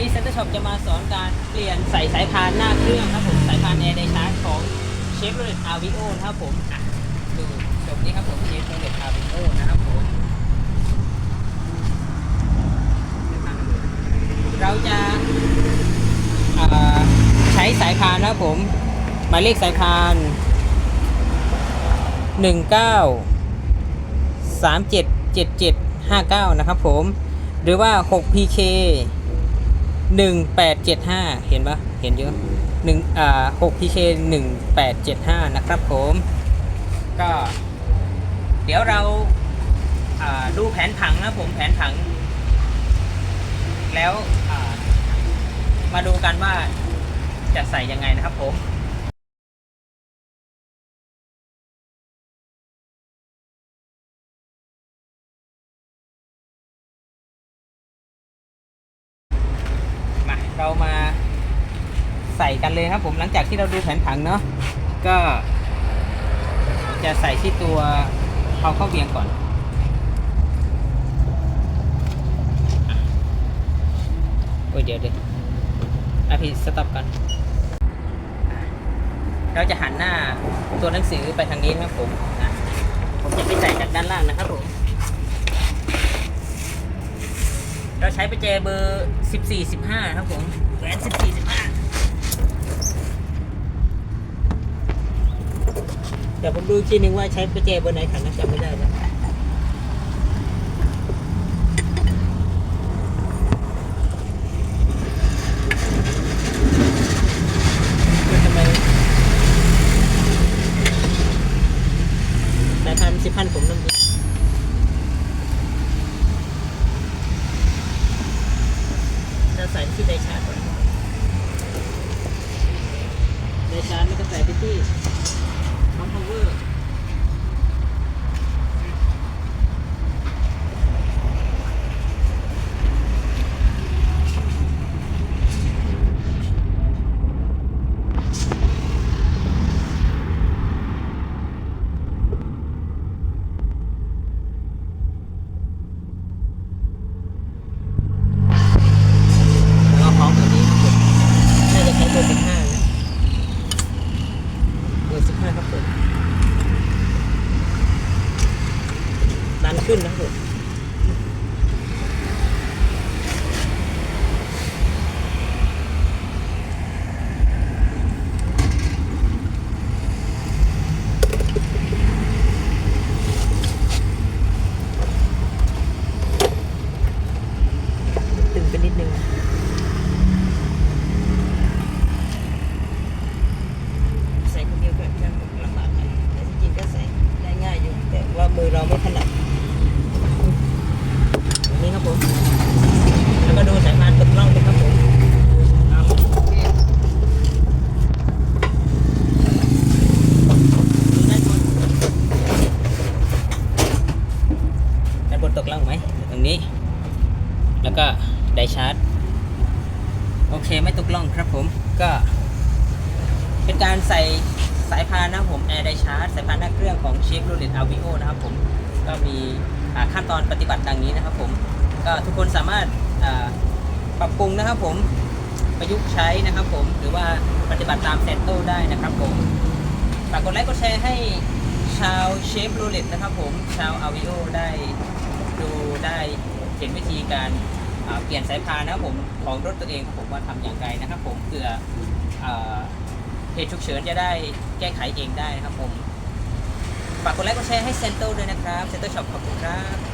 นี้เซ็นเตอร์ช็อปจะมาสอนการเปลี่ยนใส่สายพานหน้าเครื่องครับผมสายพานแอร์ไดชาร์จของเชฟโรเลตอาร์วิโอนะครับผมอะดูชมนี้ครับผมเชฟโรเลตอาร์วิโอนะครับผมเราจะาใช้สายพานนะครับผมหมายเลขสายพาน 19 377759 นะครับผม หรือว่า 6PK หนึ่งแปดเจ็ดห้าเห็นปะเห็นเยอะหนึ่งอ่าหกพีเคหนึ่งแปดเจ็ดห้านะครับผม ก็ เดี๋ยวเราอ่าดูแผนผังนะผมแผนผัง แล้วมาดูกันว่าจะใส่ยังไงนะครับผม เรามาใส่กันเลยครับผมหลังจากที่เราดูแผนผังเนาะก็จะใส่ที่ตัวเอาเข้าเวียงก่อน โอ้ยเดี๋ยวเดี๋ยวอะพี่สต็อปกันอะเราจะหันหน้าตัวหนังสือไปทางนี้นะครับผมนะผมจะไปใส่จากด้านล่างนะครับผม เราใช้ประแจเบอร์สิบสี่สิบห้าครับผมแหวน14 15เดี๋ยวผมดูอีกทีนึงว่าใช้ประแจเบอร์ไหนขันนะจำไม่ได้แล้วทำไมสายพันสิบพันผมนั่นเอง จะ ใส่ที่ไดชาร์จก่อนไดชาร์จแล้วก็ใส่ไปที่ปั๊มพาวเวอร์แล้วก็พร้อมตัวนี้ครับผมน่าจะใช้เบอร์สิบห้านะเบอร์สิบห้าครับผมดันขึ้นนะครับผมตึงไปนิดนึง ใส่คนเดียวก็จะลำบากหน่อยแต่จริงๆก็ใส่ได้ง่าย อยู่แต่ว่ามือเราไม่ถนัดอย่างนี้ครับผม แล้วก็ดูสายพานตกล่องด้วยครับผมเอาโอเคดูด้านบนด้า นตกล่องไหมตรงนี้ แล้วก็ไดชาร์จ โอเคไม่ตกล่องครับผมก็ เป็นการใส่สายพานนะผมแอร์ไดชาร์จสายพานหน้าเครื่องของเชฟโรเลตอาวิโอนะครับผมก็มีขั้นตอนปฏิบัติดังนี้นะครับผมก็ทุกคนสามารถปรับปรุงนะครับผมประยุกต์ใช้นะครับผมหรือว่าปฏิบัติตามเซนโตได้นะครับผมฝากกดไลค์กดแชร์ให้ชาวเชฟโรเลตนะครับผมชาวอาวิโอได้ ได้เห็นวิธีการเปลี่ยนสายพานนะครับผมของรถตัวเองครับผมว่าทำอย่างไรนะครับผมเพื่อเหตุฉุกเฉินจะได้แก้ไขเองได้นะครับผมฝากกดไลค์กดแชร์ให้เซนเตอร์ด้วยนะครับเซนเตอร์ช็อปขอบคุณครับ